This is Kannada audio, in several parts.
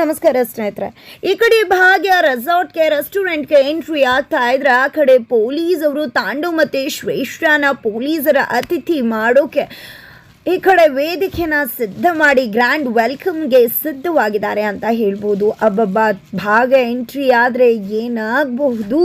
ನಮಸ್ಕಾರ ಸ್ನೇಹಿತರೆ. ಈ ಕಡೆ ಭಾಗ್ಯ ರೆಸಾರ್ಟ್ಗೆ ರೆಸ್ಟೋರೆಂಟ್ಗೆ ಎಂಟ್ರಿ ಆಗ್ತಾ ಇದ್ರೆ ಆ ಕಡೆ ಪೊಲೀಸ್ ಅವರು ತಾಂಡು ಮತ್ತು ಶ್ರೇಷ್ಠನ ಪೊಲೀಸರ ಅತಿಥಿ ಮಾಡೋಕೆ ಈ ಕಡೆ ವೇದಿಕೆನ ಸಿದ್ಧ ಮಾಡಿ ಗ್ರ್ಯಾಂಡ್ ವೆಲ್ಕಮ್ಗೆ ಸಿದ್ಧವಾಗಿದ್ದಾರೆ ಅಂತ ಹೇಳ್ಬೋದು. ಅಬ್ಬಬ್ಬ ಭಾಗ ಎಂಟ್ರಿ ಆದರೆ ಏನಾಗಬಹುದು?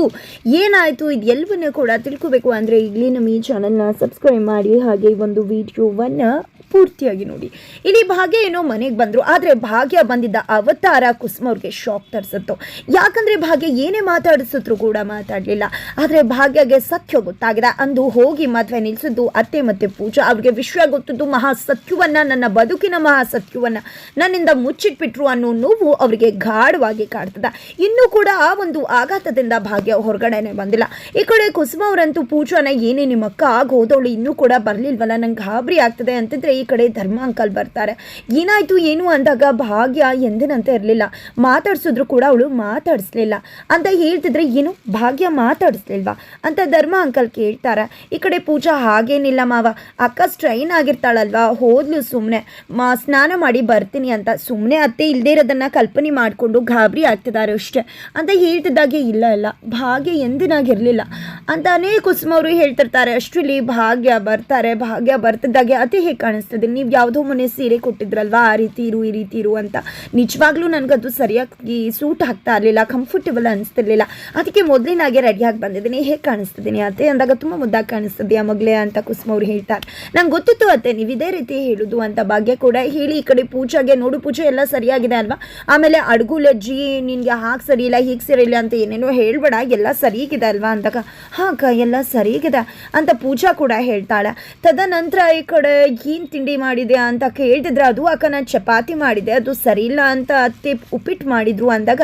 ಏನಾಯಿತು? ಇದು ಎಲ್ಲವನ್ನೂ ಕೂಡ ತಿಳ್ಕೊಬೇಕು. ಅಂದರೆ ಇಲ್ಲಿ ನಮ್ಮ ಈ ಚಾನಲ್ನ ಸಬ್ಸ್ಕ್ರೈಬ್ ಮಾಡಿ ಹಾಗೆ ಒಂದು ವಿಡಿಯೋವನ್ನು ಪೂರ್ತಿಯಾಗಿ ನೋಡಿ. ಇಲ್ಲಿ ಭಾಗ್ಯ ಏನೋ ಮನೆಗೆ ಬಂದರು, ಆದರೆ ಭಾಗ್ಯ ಬಂದಿದ್ದ ಅವತಾರ ಕುಸುಮ ಅವ್ರಿಗೆ ಶಾಕ್ ತರಿಸುತ್ತೋ. ಯಾಕಂದರೆ ಭಾಗ್ಯ ಏನೇ ಮಾತಾಡಿಸಿದ್ರು ಕೂಡ ಮಾತಾಡಲಿಲ್ಲ. ಆದರೆ ಭಾಗ್ಯಗೆ ಸತ್ಯ ಗೊತ್ತಾಗಿದೆ. ಅಂದು ಹೋಗಿ ಮದುವೆ ನಿಲ್ಲಿಸಿದ್ದು ಅತ್ತೆ ಮತ್ತು ಪೂಜಾ. ಅವ್ರಿಗೆ ವಿಷಯ ಗೊತ್ತಿದ್ದು ಮಹಾ ಸತ್ಯವನ್ನು ನನ್ನ ಬದುಕಿನ ಮಹಾ ಸತ್ಯವನ್ನು ನನ್ನಿಂದ ಮುಚ್ಚಿಟ್ಬಿಟ್ರು ಅನ್ನೋ ನೋವು ಅವರಿಗೆ ಗಾಢವಾಗಿ ಕಾಡ್ತದೆ. ಇನ್ನೂ ಕೂಡ ಆ ಒಂದು ಆಘಾತದಿಂದ ಭಾಗ್ಯ ಹೊರಗಡೆನೆ ಬಂದಿಲ್ಲ. ಈ ಕಡೆ ಕುಸುಮ ಅವರಂತೂ ಪೂಜಾನ ಏನೇ ನಿಮ್ಮಕ್ಕ ಆಗ ಹೋದವಳು ಇನ್ನೂ ಕೂಡ ಬರಲಿಲ್ವಲ್ಲ, ನಂಗೆ ಗಾಬರಿ ಆಗ್ತದೆ ಅಂತಿದ್ರೆ ಈ ಕಡೆ ಧರ್ಮ ಅಂಕಲ್ ಬರ್ತಾರೆ. ಏನಾಯ್ತು, ಏನು ಅಂದಾಗ ಭಾಗ್ಯ ಎಂದಿನಂತೆ ಇರಲಿಲ್ಲ. ಮಾತಾಡ್ಸಿದ್ರು ಕೂಡ ಅವಳು ಮಾತಾಡಿಸ್ಲಿಲ್ಲ. ಅಂತ ಹೇಳ್ತಿದ್ರೆ ಏನು? ಭಾಗ್ಯ ಮಾತಾಡಿಸ್ಲಿಲ್ವಾ? ಅಂತ ಧರ್ಮ ಅಂಕಲ್ ಕೇಳ್ತಾರೆ. ಈ ಕಡೆ ಪೂಜಾ, ಹಾಗೇನಿಲ್ಲ ಮಾವ. ಅಕ್ಕ ಸ್ಟ್ರೈನ್ ಆಗಿರ್ತಾಳಲ್ವಾ? ಹೋದ್ಲು ಸುಮ್ಮನೆ ಮಾ, ಸ್ನಾನ ಮಾಡಿ ಬರ್ತೀನಿ ಅಂತ. ಸುಮ್ಮನೆ ಅತ್ತೆ ಇಲ್ಲದೇ ಇರೋದನ್ನ ಕಲ್ಪನೆ ಮಾಡಿಕೊಂಡು ಗಾಬರಿ ಆಗ್ತಿದ್ದಾರೆ ಅಷ್ಟೇ. ಅಂತ ಹೇಳ್ತಿದ್ದಾಗೆ, ಇಲ್ಲ ಇಲ್ಲ. ಭಾಗ್ಯ ಎಂದಿನಾಗಿರಲಿಲ್ಲ. ಅಂತ ಅನೇಕ ಅವರು ಹೇಳ್ತಿರ್ತಾರೆ. ಅಷ್ಟರಲ್ಲಿ ಭಾಗ್ಯ ಬರ್ತಾರೆ. ಭಾಗ್ಯ ಬರ್ತಿದ್ದಾಗೆ ಅತಿ ಹೇಗೆ ಕಾಣಿಸ್ತದೆ ನೀವು ಯಾವುದೋ ಮೊನ್ನೆ ಸೀರೆ ಕೊಟ್ಟಿದ್ರಲ್ವಾ, ಆ ರೀತಿ ಇರು, ಈ ರೀತಿ ಇರು ಅಂತ. ನಿಜವಾಗ್ಲೂ ನನಗದು ಸರಿಯಾಗಿ ಸೂಟ್ ಆಗ್ತಾ ಇರಲಿಲ್ಲ ಕಂಫರ್ಟಬಲ್ ಅನಿಸ್ತಿರ್ಲಿಲ್ಲ. ಅದಕ್ಕೆ ಮೊದಲಿನಾಗೆ ರೆಡಿಯಾಗಿ ಬಂದಿದ್ದೀನಿ. ಹೇಗೆ ಕಾಣಿಸ್ತಿದ್ದೀನಿ ಅತ್ತೆ? ಅಂದಾಗ ತುಂಬ ಮುದ್ದಾಗಿ ಕಾಣಿಸ್ತಿದ್ಯಾ ಮಗಳೇ ಅಂತ ಕುಸುಮ ಅವ್ರು ಹೇಳ್ತಾರೆ. ನಂಗೆ ಗೊತ್ತಿತ್ತು ಅತ್ತೆ, ನೀವು ಇದೇ ರೀತಿ ಹೇಳುದು ಅಂತ ಭಾಗ್ಯ ಕೂಡ ಹೇಳಿ ಈ ಕಡೆ ಪೂಜೆಗೆ, ನೋಡು ಪೂಜೆ ಎಲ್ಲ ಸರಿಯಾಗಿದೆ ಅಲ್ವಾ? ಆಮೇಲೆ ಅಡುಗು ಲಜ್ಜಿ ನಿನಗೆ ಹಾಗೆ ಸರಿ ಇಲ್ಲ, ಹೀಗೆ ಸರಿ ಅಂತ ಏನೇನೋ ಹೇಳ್ಬೇಡ, ಎಲ್ಲ ಸರಿಯಾಗಿದೆ ಅಲ್ವಾ ಅಂದಾಗ ಹಾಂ ಎಲ್ಲ ಸರಿಯಾಗಿದೆ ಅಂತ ಪೂಜಾ ಕೂಡ ಹೇಳ್ತಾಳೆ. ತದನಂತರ ಈ ಕಡೆ ಏನು ತಿಂಡಿ ಮಾಡಿದೆ ಅಂತ ಕೇಳ್ತಿದ್ರೆ. ಅದು ಅಕ್ಕ ನಾನು ಚಪಾತಿ ಮಾಡಿದೆ. ಅದು ಸರಿ ಇಲ್ಲ ಅಂತ ಅತ್ತೆ ಉಪ್ಪಿಟ್ಟು ಮಾಡಿದ್ರು ಅಂದಾಗ,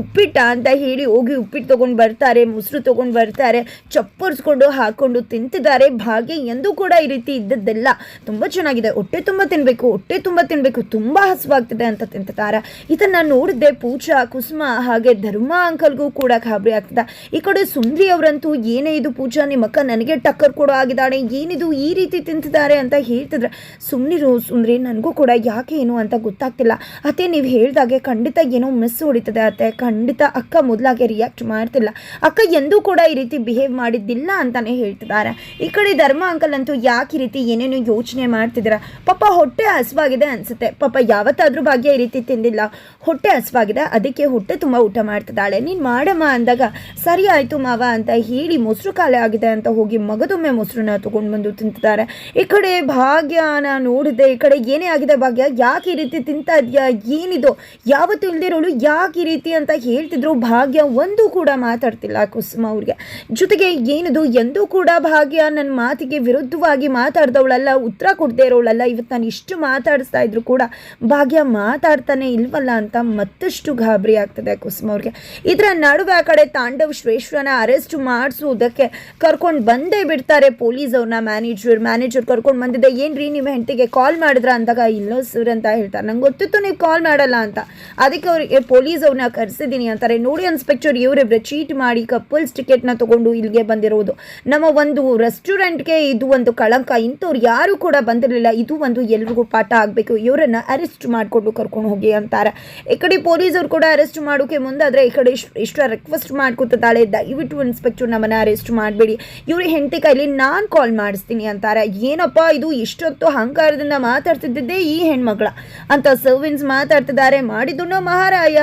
ಉಪ್ಪಿಟ್ಟ? ಅಂತ ಹೇಳಿ ಹೋಗಿ ಉಪ್ಪಿಟ್ಟು ತೊಗೊಂಡು ಬರ್ತಾರೆ, ಮೊಸರು ತೊಗೊಂಡು ಬರ್ತಾರೆ, ಚಪ್ಪರ್ಸ್ಕೊಂಡು ಹಾಕ್ಕೊಂಡು ತಿಂತಿದ್ದಾರೆ. ಭಾಗ್ಯ ಎಂದೂ ಕೂಡ ಈ ರೀತಿ ಇದ್ದದ್ದೆಲ್ಲ ತುಂಬ ಚೆನ್ನಾಗಿದೆ. ಹೊಟ್ಟೆ ತುಂಬ ತಿನ್ನಬೇಕು ಹೊಟ್ಟೆ ತುಂಬ ತಿನ್ನಬೇಕು ತುಂಬ ಹಸುವಾಗ್ತಿದೆ ಅಂತ ತಿಂತಿದ್ದಾರೆ. ಇದನ್ನು ನೋಡಿದ್ದೆ ಪೂಜಾ, ಕುಸುಮ, ಹಾಗೆ ಧರ್ಮ ಅಂಕಲ್ಗೂ ಕೂಡ ಗಾಬರಿ ಆಗ್ತದೆ. ಈ ಕಡೆ ಸುಂದ್ರಿ ಅವರಂತೂ, ಏನೇ ಇದು ಪೂಜಾ ನಿಮ್ಮ ಅಕ್ಕ ನನಗೆ ಟಕ್ಕರ್ ಕೊಡೋ ಆಗಿದ್ದಾಳೆ, ಏನಿದು ಈ ರೀತಿ ತಿಂತಿದ್ದಾರೆ? ಅಂತ ಹೇಳ್ತಿದ್ರೆ. ಸುಮ್ಮನಿರು ಅಂದರೆ ನನಗೂ ಕೂಡ ಯಾಕೆ ಏನು ಅಂತ ಗೊತ್ತಾಗ್ತಿಲ್ಲ. ಅತ್ತೆ, ನೀವು ಹೇಳಿದಾಗೆ ಖಂಡಿತ ಏನೋ ಮಿಸ್ ಹೊಡಿತದೆ ಅತ್ತೆ. ಖಂಡಿತ ಅಕ್ಕ ಮೊದಲಾಗೆ ರಿಯಾಕ್ಟ್ ಮಾಡ್ತಿಲ್ಲ. ಅಕ್ಕ ಎಂದೂ ಕೂಡ ಈ ರೀತಿ ಬಿಹೇವ್ ಮಾಡಿದ್ದಿಲ್ಲ ಅಂತಾನೆ ಹೇಳ್ತಿದ್ದಾರೆ. ಈ ಕಡೆ ಧರ್ಮ ಅಂಕಲ್ ಅಂತೂ ಯಾಕೆ ಈ ರೀತಿ ಏನೇನು ಯೋಚನೆ ಮಾಡ್ತಿದ್ದೀರಾ? ಪಾಪ ಹೊಟ್ಟೆ ಹಸುವಾಗಿದೆ ಅನಿಸುತ್ತೆ. ಪಾಪ ಯಾವತ್ತಾದ್ರೂ ಭಾಗ್ಯ ಈ ರೀತಿ ತಿಂದಿಲ್ಲ. ಹೊಟ್ಟೆ ಹಸುವಾಗಿದೆ. ಅದಕ್ಕೆ ಹೊಟ್ಟೆ ತುಂಬ ಊಟ ಮಾಡ್ತಿದ್ದಾಳೆ. ನೀನು ಮಾಡಮ್ಮ ಅಂದಾಗ, ಸರಿ ಆಯಿತು ಮಾವ ಅಂತ ಹೇಳಿ ಮೊಸರು ಖಾಲಿ ಆಗಿದೆ ಅಂತ ಹೋಗಿ ಮಗದೊಮ್ಮೆ ಮೊಸರನ್ನ ತೊಗೊಂಡು ಬಂದು ತಿಂತಿದ್ದಾರೆ. ಈ ಕಡೆ ಭಾಗ್ಯನ ನೋಡಿದೆ ಈ ಕಡೆ ಏನೇ ಆಗಿದೆ ಭಾಗ್ಯ? ಯಾಕೆ ಈ ರೀತಿ ತಿಂತಾ ಇದೆಯಾ ಏನಿದು? ಯಾವತ್ತೂ ಇಲ್ದಿರೋಳು ಯಾಕೆ ಈ ರೀತಿ ಅಂತ ಹೇಳ್ತಿದ್ರು. ಭಾಗ್ಯ ಒಂದು ಕೂಡ ಮಾತಾಡ್ತಿಲ್ಲ ಕುಸುಮ ಅವ್ರಿಗೆ. ಜೊತೆಗೆ ಏನಿದು? ಎಂದೂ ಕೂಡ ಭಾಗ್ಯ ನನ್ನ ಮಾತಿಗೆ ವಿರುದ್ಧವಾಗಿ ಮಾತಾಡ್ದವಳಲ್ಲ, ಉತ್ತರ ಕೊಡದೇ ಇರೋಳಲ್ಲ. ಇವತ್ತು ನಾನು ಇಷ್ಟು ಮಾತಾಡಿಸ್ತಾ ಇದ್ರು ಕೂಡ ಭಾಗ್ಯ ಮಾತಾಡ್ತಾನೆ ಇಲ್ವಲ್ಲ ಅಂತ ಮತ್ತಷ್ಟು ಗಾಬರಿ ಆಗ್ತದೆ ಕುಸುಮ ಅವ್ರಿಗೆ. ಇದರ ನಡುವೆ ಆ ಕಡೆ ತಾಂಡವ್ ಶ್ರೇಷ್ಠನ ಅರೆಸ್ಟ್ ಮಾಡಿಸುವುದಕ್ಕೆ ಕರ್ಕೊಂಡು ಬಂದೇ ಬಿಡ್ತಾರೆ ಪೊಲೀಸ್ ಅವ್ರನ್ನ. ಮ್ಯಾನೇಜರ್ ಮ್ಯಾನೇಜರ್ ಕರ್ಕೊಂಡು ಬಂದಿದೆ. ಏನ್ರಿ ನಿಮ್ಮ ಹೆಂಡತಿಗೆ ಕಾಲ್ ಮಾಡಿದ್ರ ಅಂದಾಗ ಇಲ್ಲೋ ಸರ್ ಅಂತ ಹೇಳ್ತಾರೆ. ನಂಗೆ ಗೊತ್ತಿತ್ತು ನೀವು ಕಾಲ್ ಮಾಡಲ್ಲ ಅಂತ. ಅದಕ್ಕೆ ಅವ್ರಿಗೆ ಪೊಲೀಸ್ ಅವ್ರನ್ನ ಕರೆಸಿದ್ದೀನಿ ಅಂತಾರೆ. ನೋಡಿ ಇನ್ಸ್ಪೆಕ್ಟರ್ ಇವರಿಬ್ರು ಚೀಟ್ ಮಾಡಿ ಕಪಲ್ಸ್ ಟಿಕೆಟ್ನ ತೊಗೊಂಡು ಇಲ್ಲಿಗೆ ಬಂದಿರೋದು. ನಮ್ಮ ಒಂದು ರೆಸ್ಟೋರೆಂಟ್ಗೆ ಇದು ಒಂದು ಕಳಂಕ. ಇಂಥವ್ರು ಯಾರು ಕೂಡ ಬಂದಿರಲಿಲ್ಲ. ಇದು ಒಂದು ಎಲ್ರಿಗೂ ಪಾಠ ಆಗಬೇಕು. ಇವರನ್ನ ಅರೆಸ್ಟ್ ಮಾಡಿಕೊಂಡು ಕರ್ಕೊಂಡು ಹೋಗಿ ಅಂತಾರೆ. ಈ ಕಡೆ ಪೊಲೀಸರು ಕೂಡ ಅರೆಸ್ಟ್ ಮಾಡೋಕೆ ಮುಂದಾದ್ರೆ ಈ ಕಡೆ ಇಷ್ಟ- ಇಷ್ಟ ರಿಕ್ವೆಸ್ಟ್ ಮಾಡ್ಕೊತಾಳೆ ದಯವಿಟ್ಟು ಇನ್ಸ್ಪೆಕ್ಟರ್ ನಮ್ಮನ್ನ ಅರೆಸ್ಟ್ ಮಾಡಬೇಡಿ. ಇವ್ರ ಹೆಂಡತಿ ಕೈಲಿ ನಾನು ಕಾಲ್ ಮಾಡಿಸ್ತೀನಿ ಅಂತಾರೆ. ಏನಪ್ಪ ಇದು? ಇಷ್ಟೊತ್ತು ಅಹಂಕಾರದಿಂದ ಮಾತಾಡ್ತಿದ್ದೇ ಈ ಹೆಣ್ಮಕ್ಳ. ಅಂತ ಸರ್ವಿನ್ಸ್ ಮಾತಾಡ್ತಿದ್ದಾರೆ ಮಾಡಿದ್ದು ಮಹಾರಾಯ.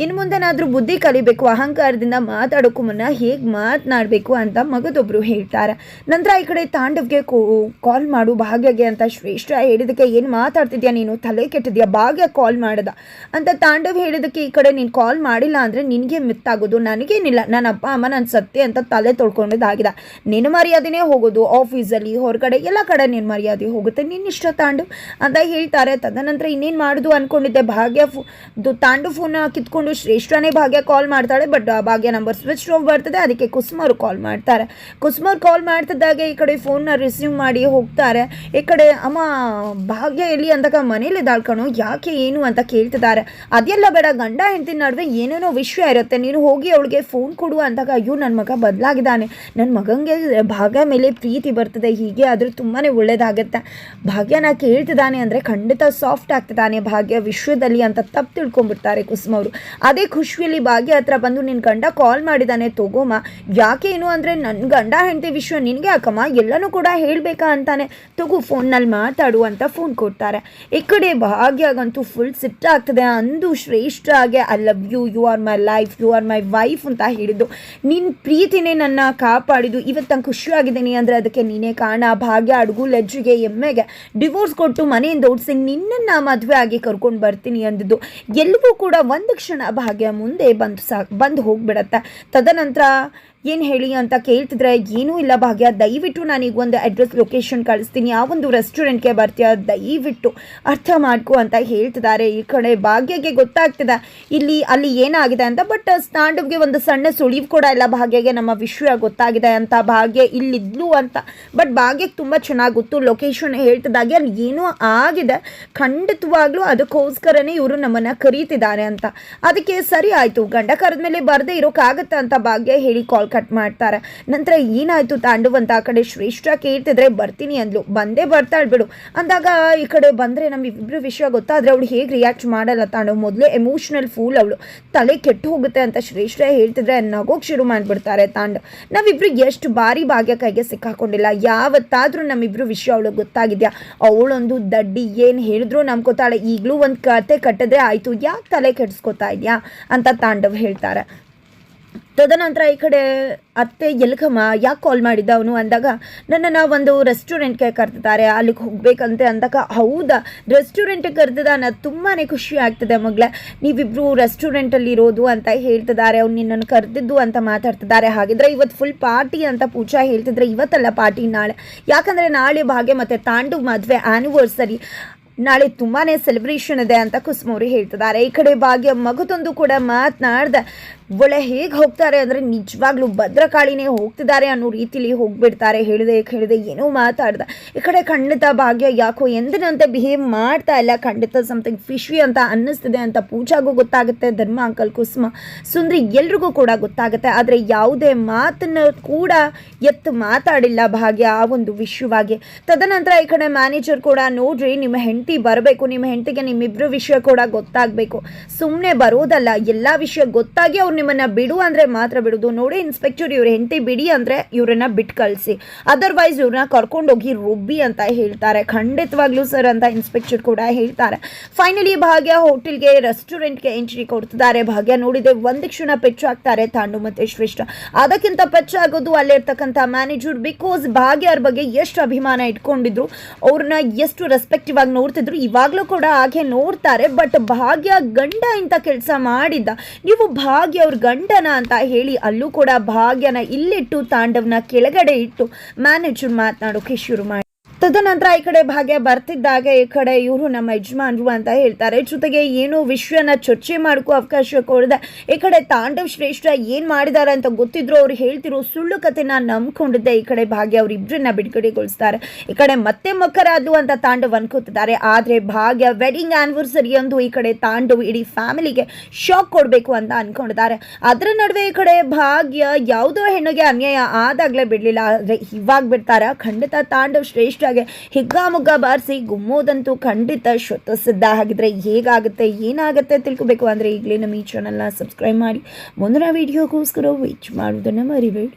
ಇನ್ನು ಮುಂದೆನಾದರೂ ಬುದ್ಧಿ ಕಲಿಬೇಕು, ಅಹಂಕಾರದಿಂದ ಮಾತಾಡೋಕ್ಕೂ ಮುನ್ನ ಹೇಗೆ ಮಾತನಾಡಬೇಕು ಅಂತ ಮಗದೊಬ್ಬರು ಹೇಳ್ತಾರೆ. ನಂತರ ಈ ಕಡೆ ತಾಂಡವ್ಗೆ ಕಾಲ್ ಮಾಡು, ಭಾಗ್ಯಗೆ ಅಂತ ಶ್ರೇಷ್ಠ ಹೇಳಿದಕ್ಕೆ ಏನು ಮಾತಾಡ್ತಿದ್ಯಾ ನೀನು? ತಲೆ ಕೆಟ್ಟಿದ್ಯಾ? ಭಾಗ್ಯ ಕಾಲ್ ಮಾಡದ. ಅಂತ ತಾಂಡವ್ ಹೇಳಿದಕ್ಕೆ ಈ ಕಡೆ ನೀನು ಕಾಲ್ ಮಾಡಿಲ್ಲ ಅಂದರೆ ನಿನಗೆ ಮಿತ್ತಾಗೋದು, ನನಗೇನಿಲ್ಲ. ನನ್ನ ಅಪ್ಪ, ಅಮ್ಮ ನನ್ನ ಸತ್ಯ ಅಂತ ತಲೆ ತೊಳ್ಕೊಂಡಿದ್ದಾಗಿದೆ ನಿನ್ನ ಮರ್ಯಾದೆನೇ ಹೋಗೋದು ಆಫೀಸಲ್ಲಿ ಹೊರಗಡೆ, ಎಲ್ಲ ಕಡೆ ನಿನ್ನ ಮರ್ಯಾದೆ ಹೋಗುತ್ತೆ ನಿನ್ನ ಇಷ್ಟ ತಾಂಡು ಅಂತ ಹೇಳ್ತಾರೆ. ತದನಂತರ ಇನ್ನೇನು ಮಾಡೋದು ಅಂದ್ಕೊಂಡಿದ್ದೆ ಭಾಗ್ಯ ಫೋ ತಾಂಡು ಫೋನ್ ಕಿತ್ಕೊಂಡು ತಿಳ್ಕೊಂಡು ಶ್ರೇಷ್ಠನೇ ಭಾಗ್ಯ ಕಾಲ್ ಮಾಡ್ತಾಳೆ ಬಟ್ ಆ, ಭಾಗ್ಯ ನಂಬರ್ ಸ್ವಿಚ್ ಆಫ್ ಬರ್ತದೆ, ಅದಕ್ಕೆ ಕುಸುಮರು ಕಾಲ್ ಮಾಡ್ತಾರೆ. ಕುಸುಮರು ಕಾಲ್ ಮಾಡ್ತಿದ್ದಾಗ ಈ ಕಡೆ ಫೋನ್ನ ರಿಸೀವ್ ಮಾಡಿ ಹೋಗ್ತಾರೆ. ಈ ಕಡೆ, ಅಮ್ಮ, ಭಾಗ್ಯ ಎಲ್ಲಿ? ಅಂದಾಗ ಮನೇಲಿ ದಾಳ್ಕೊಂಡು ಯಾಕೆ ಏನು ಅಂತ ಕೇಳ್ತಿದ್ದಾರೆ. ಅದೆಲ್ಲ ಬೇಡ, ಗಂಡ ಹೆಂಡತಿ ನಡುವೆ ಏನೇನೋ ವಿಷಯ ಇರುತ್ತೆ. ನೀನು ಹೋಗಿ ಅವಳಿಗೆ ಫೋನ್ ಕೊಡು ಅಂದಾಗ, ಅಯ್ಯೋ ನನ್ನ ಮಗ ಬದಲಾಗಿದ್ದಾನೆ. ನನ್ನ ಮಗಂಗೆ ಭಾಗ್ಯ ಮೇಲೆ ಪ್ರೀತಿ ಬರ್ತದೆ. ಹೀಗೆ ಆದರೂ ತುಂಬಾ ಒಳ್ಳೇದಾಗುತ್ತೆ. ಭಾಗ್ಯನ ಕೇಳ್ತಿದ್ದಾನೆ ಅಂದರೆ ಖಂಡಿತ ಸಾಫ್ಟ್ ಆಗ್ತಿದ್ದಾನೆ ಭಾಗ್ಯ ವಿಶ್ವದಲ್ಲಿ ಅಂತ ತಪ್ಪು ತಿಳ್ಕೊಂಬಿಡ್ತಾರೆ ಕುಸುಮ ಅವರು ಅದೇ ಖುಷಿಯಲ್ಲಿ ಭಾಗ್ಯ ಹತ್ರ ಬಂದು ನಿನ್ನ ಗಂಡ ಕಾಲ್ ಮಾಡಿದ್ದಾನೆ ತಗೋಮ. ಯಾಕೆ ಏನು ಅಂದರೆ ನನ್ನ ಗಂಡ ಹೆಂಡತಿ ವಿಷಯ ನಿನಗೆ ಅಕ್ಕಮ್ಮ ಎಲ್ಲನೂ ಕೂಡ ಹೇಳಬೇಕಾ ಅಂತಾನೆ. ತಗೋ ಫೋನ್ನಲ್ಲಿ ಮಾತಾಡು ಅಂತ ಫೋನ್ ಕೊಡ್ತಾರೆ. ಈ ಕಡೆ ಭಾಗ್ಯಾಗಂತೂ ಫುಲ್ ಸಿಟ್ಟಾಗ್ತದೆ ಅಂದು ಶ್ರೇಷ್ಠ ಆಗಿ I love you you are my life you are my wife ಅಂತ ಹೇಳಿದ್ದು. ನಿನ್ನ ಪ್ರೀತಿನೇ ನನ್ನ ಕಾಪಾಡಿದ್ದು. ಇವತ್ತು ನಂಗೆ ಖುಷಿಯಾಗಿದ್ದೀನಿ ಅಂದರೆ ಅದಕ್ಕೆ ನೀನೇ ಕಾರಣ. ಭಾಗ್ಯ ಅಡುಗು ಲಜ್ಜಿಗೆ ಎಮ್ಮೆಗೆ. ಡಿವೋರ್ಸ್ ಕೊಟ್ಟು ಮನೆಯಿಂದ ಓಡಿಸಿ ನಿನ್ನನ್ನು ಮದುವೆ ಆಗಿ ಕರ್ಕೊಂಡು ಬರ್ತೀನಿ ಅಂದಿದ್ದು. ಎಲ್ಲವೂ ಕೂಡ ಒಂದು ಕ್ಷಣ ಭಾಗ್ಯ ಮುಂದೆ ಬಂದು ಸಾ ಬಂದು ಹೋಗ್ಬಿಡತ್ತೆ. ತದನಂತರ ಏನು ಹೇಳಿ ಅಂತ ಕೇಳ್ತಿದ್ರೆ, ಏನೂ ಇಲ್ಲ ಭಾಗ್ಯ, ದಯವಿಟ್ಟು ನಾನೀಗ ಒಂದು ಅಡ್ರೆಸ್ ಲೊಕೇಶನ್ ಕಳಿಸ್ತೀನಿ. ಆ ಒಂದು ರೆಸ್ಟೋರೆಂಟ್ಗೆ ಬರ್ತೀಯ? ದಯವಿಟ್ಟು ಅರ್ಥ ಮಾಡ್ಕೊ ಅಂತ ಹೇಳ್ತಿದ್ದಾರೆ. ಈ ಕಡೆ ಭಾಗ್ಯಗೆ ಗೊತ್ತಾಗ್ತಿದೆ. ಇಲ್ಲಿ, ಅಲ್ಲಿ ಏನಾಗಿದೆ ಅಂತ ಬಟ್ ಸ್ಟಾಂಡವ್ಗೆ ಒಂದು ಸಣ್ಣ ಸುಳಿವು ಕೂಡ ಇಲ್ಲ. ಭಾಗ್ಯಗೆ ನಮ್ಮ ವಿಷಯ ಗೊತ್ತಾಗಿದೆ ಅಂತ, ಭಾಗ್ಯ ಇಲ್ಲಿದ್ಲು ಅಂತ. ಬಟ್ ಭಾಗ್ಯಕ್ಕೆ ತುಂಬ ಚೆನ್ನಾಗಿ ಗೊತ್ತು. ಲೊಕೇಶನ್ ಹೇಳ್ತಿದ್ದಾಗೆ, ಅಲ್ಲಿ ಏನೂ ಆಗಿದೆ. ಖಂಡಿತವಾಗ್ಲೂ ಅದಕ್ಕೋಸ್ಕರನೇ ಇವರು ನಮ್ಮನ್ನು ಕರೀತಿದ್ದಾರೆ ಅಂತ. ಅದಕ್ಕೆ ಸರಿ ಆಯಿತು. ಗಂಡ ಕರೆದ್ಮೇಲೆ ಬರದೇ ಇರೋಕ್ಕಾಗತ್ತೆ ಅಂತ ಭಾಗ್ಯ ಹೇಳಿ ಕಾಲ್ ಕಟ್ ಮಾಡ್ತಾರೆ. ನಂತರ ಏನಾಯ್ತು ತಾಂಡವ್ ಅಂತ ಆ ಕಡೆ ಶ್ರೇಷ್ಠ ಕೇಳ್ತಿದ್ರೆ ಬರ್ತೀನಿ ಅಂದ್ಲು. ಬಂದೇ ಬರ್ತಾಳೆ ಬಿಡು ಅಂದಾಗ ಈ ಕಡೆ ಬಂದರೆ ನಮಗಿಬ್ಬರು ವಿಷಯ ಗೊತ್ತಾದ್ರೆ ಅವಳು ಹೇಗೆ ರಿಯಾಕ್ಟ್ ಮಾಡಲ್ಲ ತಾಂಡವ್ ಮೊದಲು ಎಮೋಷ್ನಲ್ ಫೂಲ್ ಅವಳು. ತಲೆ ಕೆಟ್ಟು ಹೋಗುತ್ತೆ ಅಂತ ಶ್ರೇಷ್ಠ ಹೇಳ್ತಿದ್ರೆ ನಗೋಕ್ ಶುರು ಮಾಡಿಬಿಡ್ತಾರೆ ತಾಂಡವ್ ನಾವಿಬ್ರು ಎಷ್ಟು ಬಾರಿ ಭಾಗ್ಯ ಕೈಗೆ ಸಿಕ್ಕಾಕೊಂಡಿಲ್ಲ. ಯಾವತ್ತಾದ್ರೂ ನಮ್ಮಿಬ್ರು ವಿಷಯ ಅವಳು ಗೊತ್ತಾಗಿದ್ಯಾ? ಅವಳೊಂದು ದಡ್ಡಿ ಏನು ಹೇಳಿದ್ರು ನಂಬ್ಕೋತಾಳೆ ಈಗಲೂ ಒಂದು ಕತೆ ಕಟ್ಟಿದ್ರೆ ಆಯಿತು. ಯಾಕೆ ತಲೆ ಕೆಡಿಸ್ಕೊತಾ ಇದೆಯಾ? ಅಂತ ತಾಂಡವ್ ಹೇಳ್ತಾರೆ. ತದನಂತರ ಈ ಕಡೆ ಅತ್ತೆ ಎಲ್ಕಮ್ಮ ಯಾಕೆ ಕಾಲ್ ಮಾಡಿದ್ದ ಅವನು ಅಂದಾಗ, ನನ್ನನ್ನು ಒಂದು ರೆಸ್ಟೋರೆಂಟ್ಗೆ ಕರೆದಿದ್ದಾರೆ, ಅಲ್ಲಿಗೆ ಹೋಗ್ಬೇಕಂತೆ ಅಂದಾಗ, ಹೌದಾ? ರೆಸ್ಟೋರೆಂಟಿಗೆ ಕರೆದಿದ್ದಾನ ತುಂಬಾ ಖುಷಿ ಆಗ್ತದೆ ಮಗಳೇ. ನೀವಿಬ್ಬರು ರೆಸ್ಟೋರೆಂಟಲ್ಲಿ ಇರೋದು ಅಂತ ಹೇಳ್ತಿದ್ದಾರೆ, ಅವ್ನು ನಿನ್ನನ್ನು ಕರೆದಿದ್ದು ಅಂತ ಮಾತಾಡ್ತಿದ್ದಾರೆ. ಹಾಗಿದ್ರೆ ಇವತ್ತು ಫುಲ್ ಪಾರ್ಟಿ ಅಂತ ಪೂಜಾ ಹೇಳ್ತಿದ್ರೆ ಇವತ್ತಲ್ಲ ಪಾರ್ಟಿ ನಾಳೆ. ಯಾಕಂದರೆ ನಾಳೆ ಭಾಗ್ಯ ಮತ್ತು ತಾಂಡು ಮದುವೆ ಆ್ಯನಿವರ್ಸರಿ ನಾಳೆ ತುಂಬಾ ಸೆಲೆಬ್ರೇಷನ್ ಇದೆ ಅಂತ ಕುಸುಮವ್ರು ಹೇಳ್ತಿದ್ದಾರೆ. ಈ ಕಡೆ ಭಾಗ್ಯ ಮಗದೊಂದು ಕೂಡ ಮಾತನಾಡ್ದೆ. ಒಳ್ಳೆ ಹೇಗೆ ಹೋಗ್ತಾರೆ ಅಂದರೆ ನಿಜವಾಗ್ಲೂ ಭದ್ರಕಾಳಿನೇ ಹೋಗ್ತಿದ್ದಾರೆ ಅನ್ನೋ ರೀತಿಲಿ ಹೋಗ್ಬಿಡ್ತಾರೆ. ಹೇಳಿದೆ ಹೇಳಿದೆ ಏನೂ ಮಾತಾಡ್ದೆ. ಈ ಕಡೆ ಖಂಡಿತ ಭಾಗ್ಯ ಯಾಕೋ ಎಂದಿನಂತೆ ಬಿಹೇವ್ ಮಾಡ್ತಾ ಇಲ್ಲ. ಖಂಡಿತ ಸಮಥಿಂಗ್ ಫಿಶ್ವಿ ಅಂತ ಅನ್ನಿಸ್ತಿದೆ ಅಂತ ಪೂಜಾಗೂ ಗೊತ್ತಾಗುತ್ತೆ, ಧರ್ಮ ಅಂಕಲ್ ಕುಸುಮ ಸುಂದ್ರಿ ಎಲ್ರಿಗೂ ಕೂಡ ಗೊತ್ತಾಗುತ್ತೆ. ಆದರೆ ಯಾವುದೇ ಮಾತನ್ನು ಕೂಡ ಎತ್ತು ಮಾತಾಡಿಲ್ಲ ಭಾಗ್ಯ ಆ ಒಂದು ವಿಷಯವಾಗಿ ತದನಂತರ ಈ ಕಡೆ ಮ್ಯಾನೇಜರ್ ಕೂಡ, ನೋಡ್ರಿ ನಿಮ್ಮ ಹೆಂಡತಿ ಬರಬೇಕು, ನಿಮ್ಮ ಹೆಂಡತಿಗೆ ನಿಮ್ಮಿಬ್ಬರು ವಿಷಯ ಕೂಡ ಗೊತ್ತಾಗಬೇಕು. ಸುಮ್ಮನೆ ಬರೋದಲ್ಲ, ಎಲ್ಲ ವಿಷಯ ಗೊತ್ತಾಗಿ ಅವ್ರು ನಿಮ್ಮನ್ನ ಬಿಡು ಅಂದರೆ ಮಾತ್ರ ಬಿಡೋದು. ನೋಡಿ ಇನ್ಸ್ಪೆಕ್ಟರ್ ಇವ್ರ ಹೆಂಡತಿ ಬಿಡಿ ಅಂದರೆ ಇವ್ರನ್ನ ಬಿಟ್ಟು ಕಳಿಸಿ. ಅದರ್ವೈಸ್ ಇವ್ರನ್ನ ಕರ್ಕೊಂಡೋಗಿ ರುಬ್ಬಿ ಅಂತ ಹೇಳ್ತಾರೆ. ಖಂಡಿತವಾಗ್ಲೂ ಸರ್ ಅಂತ ಇನ್ಸ್ಪೆಕ್ಟರ್ ಕೂಡ ಹೇಳ್ತಾರೆ. ಫೈನಲಿ ಭಾಗ್ಯ ಹೋಟೆಲ್ಗೆ ರೆಸ್ಟೋರೆಂಟ್ಗೆ ಎಂಟ್ರಿ ಕೊಡ್ತಿದ್ದಾರೆ. ಭಾಗ್ಯ ನೋಡಿದೆ, ಒಂದು ಕ್ಷಣ ಪೆಚ್ಚು ಆಗ್ತಾರೆ ತಾಂಡು ಮತ್ತು ಶ್ರೇಷ್ಠ. ಅದಕ್ಕಿಂತ ಪೆಚ್ಚಾಗೋದು ಅಲ್ಲಿರ್ತಕ್ಕಂಥ ಮ್ಯಾನೇಜರ್ ಬಿಕಾಸ್ ಭಾಗ್ಯ ಅವ್ರ ಬಗ್ಗೆ ಎಷ್ಟು ಅಭಿಮಾನ ಇಟ್ಕೊಂಡಿದ್ರು, ಅವ್ರನ್ನ ಎಷ್ಟು ರೆಸ್ಪೆಕ್ಟಿವ್ ಆಗಿ ನೋಡ್ತಿದ್ರು, ಇವಾಗಲೂ ಕೂಡ ಹಾಗೆ ನೋಡ್ತಾರೆ. ಬಟ್ ಭಾಗ್ಯ ಗಂಡ ಇಂಥ ಕೆಲಸ ಮಾಡಿದ್ದ. ನೀವು ಭಾಗ್ಯ ಅವ್ರ ಗಂಡನ ಅಂತ ಹೇಳಿ ಅಲ್ಲೂ ಕೂಡ ಭಾಗ್ಯನ ಇಲ್ಲಿಟ್ಟು ತಾಂಡವ್ನ ಕೆಳಗಡೆ ಇಟ್ಟು ಮ್ಯಾನೇಜರ್ ಮಾತನಾಡೋಕೆ ಶುರು ಮಾಡಿ ತದನಂತರ ಈ ಕಡೆ ಭಾಗ್ಯ ಬರ್ತಿದ್ದಾಗ ಈ ಕಡೆ ಇವರು ನಮ್ಮ ಯಜಮಾನ್ರು ಅಂತ ಹೇಳ್ತಾರೆ. ಜೊತೆಗೆ ಏನು ವಿಷಯನ ಚರ್ಚೆ ಮಾಡೋಕ್ಕೂ ಅವಕಾಶ ಕೊಡದೆ. ಈ ಕಡೆ ತಾಂಡವ್ ಶ್ರೇಷ್ಠ ಏನು ಮಾಡಿದ್ದಾರೆ ಅಂತ ಗೊತ್ತಿದ್ರು ಅವ್ರು ಹೇಳ್ತಿರೋ ಸುಳ್ಳು ಕಥೆನ ನಂಬ್ಕೊಂಡಿದ್ದೆ. ಈ ಕಡೆ ಭಾಗ್ಯ ಅವ್ರಿಬ್ರನ್ನ ಬಿಡುಗಡೆಗೊಳಿಸ್ತಾರೆ. ಈ ಕಡೆ ಮತ್ತೆ ಮಕ್ಕರಾದು ಅಂತ ತಾಂಡವ್ ಅನ್ಕೋತಿದ್ದಾರೆ. ಆದರೆ ಭಾಗ್ಯ ವೆಡ್ಡಿಂಗ್ ಆನಿವರ್ಸರಿ ಅಂದು ಈ ಕಡೆ ತಾಂಡವ್ ಇಡೀ ಫ್ಯಾಮಿಲಿಗೆ ಶಾಕ್ ಕೊಡಬೇಕು ಅಂತ ಅನ್ಕೊಂಡಿದ್ದಾರೆ. ಅದರ ನಡುವೆ ಈ ಕಡೆ ಭಾಗ್ಯ ಯಾವುದೋ ಹೆಣ್ಣಿಗೆ ಅನ್ಯಾಯ ಆದಾಗಲೇ ಬಿಡಲಿಲ್ಲ. ಆದರೆ ಇವಾಗ ಬಿಡ್ತಾರ? ಖಂಡಿತ ತಾಂಡವ್ ಶ್ರೇಷ್ಠಗೆ ಹಿಗ್ಗಾಮುಗ್ಗ ಬಾರಿಸಿ ಗುಮ್ಮೋದಂತೂ ಖಂಡಿತ ಶುದ್ಧ ಸಿದ್ಧ ಹಾಗಿದ್ರೆ ಹೇಗಾಗುತ್ತೆ, ಏನಾಗುತ್ತೆ ತಿಳ್ಕೊಬೇಕು ಅಂದರೆ ಈಗಲೇ ನಮ್ಮ ಈ ಚಾನಲ್ನ ಸಬ್ಸ್ಕ್ರೈಬ್ ಮಾಡಿ. ಮುಂದಿನ ವೀಡಿಯೋಗೋಸ್ಕರ ವೇಟ್ ಮಾಡುವುದನ್ನು ಮರಿಬೇಡಿ.